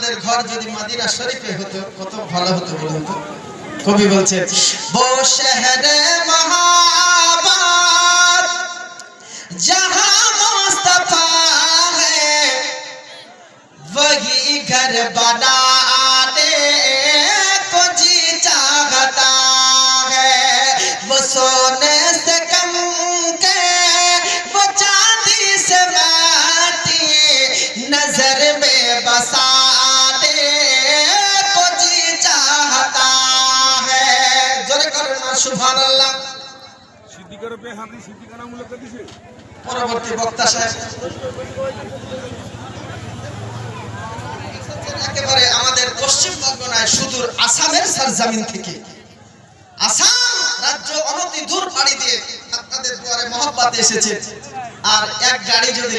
ঘর যদি মাদিনা শরীফে হতো কত ভালো হতো বলুন তো কবি বলছে বো শহরে মহাবাত जहां मुस्तफा है वही घर बनाने को जी चाहता है वो सोने যাবে না সুফান আল্লাহ পরবর্তী বক্তা সাহেব। একেবারে আমাদের পশ্চিমবঙ্গ নয় সুদূর আসামের সারজামিন থেকে। আসাম রাজ্য অনতি দূর পাড়ি দিয়ে আপনাদের দুয়ারে মহব্বাতে এসেছে। আর এক গাড়ি যদি